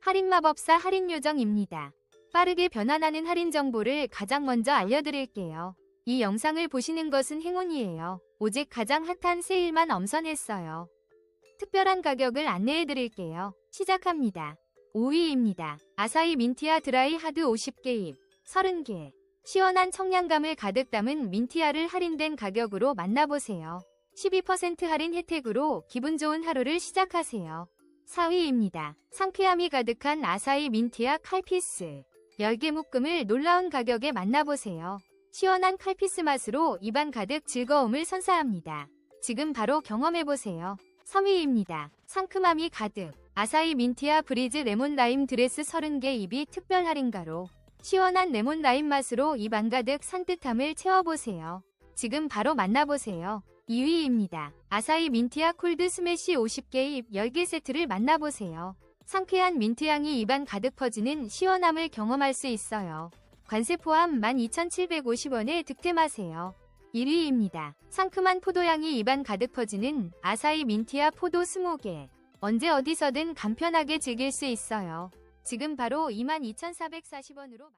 할인마법사 할인요정입니다. 빠르게 변환하는 할인 정보를 가장 먼저 알려드릴게요. 이 영상을 보시는 것은 행운이에요. 오직 가장 핫한 세일만 엄선했어요. 특별한 가격을 안내해드릴게요. 시작합니다. 5위입니다. 아사히 민티아 드라이 하드 50개입 30개. 시원한 청량감을 가득 담은 민티아를 할인된 가격으로 만나보세요. 12% 할인 혜택으로 기분 좋은 하루를 시작하세요. 4위입니다. 상쾌함이 가득한 아사히 민티아 칼피스. 10개 묶음을 놀라운 가격에 만나보세요. 시원한 칼피스 맛으로 입안 가득 즐거움을 선사합니다. 지금 바로 경험해보세요. 3위입니다. 상큼함이 가득. 아사히 민티아 브리즈 레몬 라임 드레스 30개 입이 특별 할인가로 시원한 레몬 라임 맛으로 입 안 가득 산뜻함을 채워보세요. 지금 바로 만나보세요. 2위입니다. 아사히 민티아 콜드 스매시 50개 입 10개 세트를 만나보세요. 상쾌한 민트향이 입안 가득 퍼지는 시원함을 경험할 수 있어요. 관세 포함 12,750원에 득템하세요. 1위입니다. 상큼한 포도향이 입안 가득 퍼지는 아사히 민티아 포도 20개. 언제 어디서든 간편하게 즐길 수 있어요. 지금 바로 22,440원으로